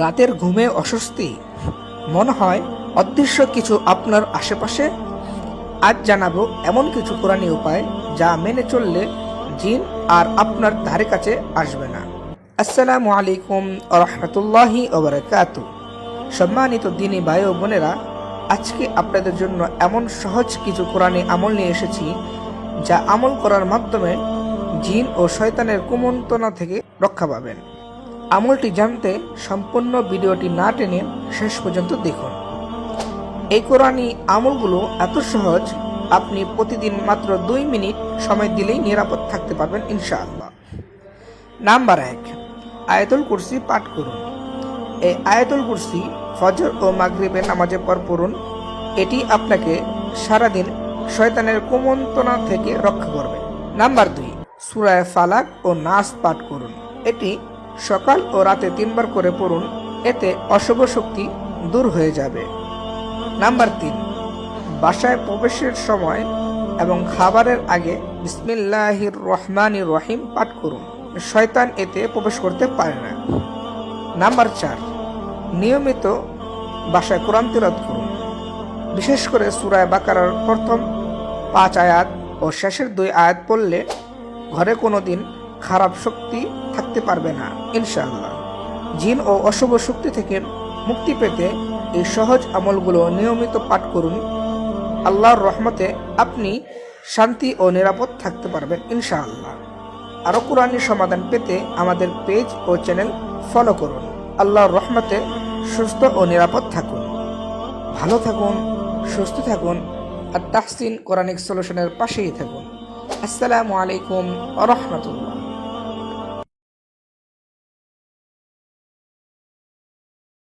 রাতের ঘুমে অস্বস্তি। মনে হয়, অদৃশ্য কিছু আপনার আশেপাশে। আজ জানাব এমন কিছু কোরআনী উপায় যা মেনে চললে জিন আর আপনার ধারে কাছে আসবে না। আসসালামু আলাইকুম রহমতুল্লাহি ওবরাকাত সম্মানিত দিনী ভাই ও বোনেরা, আজকে আপনাদের জন্য এমন সহজ কিছু কোরআনী আমল নিয়ে এসেছি যা আমল করার মাধ্যমে জিন ও শয়তানের কুমন্তনা থেকে রক্ষা পাবেন। আমলটি জানতে সম্পূর্ণ ভিডিওটি না টেনে শেষ পর্যন্ত দেখুন। এই কোরআনী আমলগুলো এত সহজ, আপনি প্রতিদিন মাত্র দুই মিনিট সময় দিলেই নিরাপদ থাকতে পারবেন ইনশাআল্লাহ। নাম্বার এক, আয়াতুল কুরসি পাঠ করুন। এই আয়াতুল কুরসি ফজর ও মাগরিবের নামাজের পর পড়ুন। এটি আপনাকে সারাদিন শয়তানের কুমন্ত্রণা থেকে রক্ষা করবে। নাম্বার দুই সুরায় ফালাক ও নাস পাঠ করুন। এটি সকাল ও রাতে তিনবার করে পড়ুন, এতে অশুভ শক্তি দূর হয়ে যাবে। নাম্বার তিন, বাসায় প্রবেশের সময় এবং খাবারের আগে বিসমিল্লাহির রহমানির রহিম পাঠ করুন। শয়তান এতে প্রবেশ করতে পারে না। নাম্বার চার, নিয়মিত বাসায় কোরআন তিরত করুন। বিশেষ করে সুরায় বাকারার প্রথম পাঁচ আয়াত ও শেষের দুই আয়াত পড়লে ঘরে কোনো দিন খারাপ শক্তি থাকতে পারবে না, ইনশাআল্লাহ। জিন ও অশুভ শক্তি থেকে মুক্তি পেতে এই সহজ আমলগুলো নিয়মিত পাঠ করুন। আল্লাহর রহমতে আপনি শান্তি ও নিরাপদ থাকতে পারবেন, ইনশাআল্লাহ। আরও কোরআনী সমাধান পেতে আমাদের পেজ ও চ্যানেল ফলো করুন। আল্লাহর রহমতে সুস্থ ও নিরাপদ থাকুন। ভালো থাকুন, সুস্থ থাকুন আর তাহসিন কোরআনিক সলিউশনের পাশেই থাকুন। আসসালামু আলাইকুম রহমতুল্লাহ।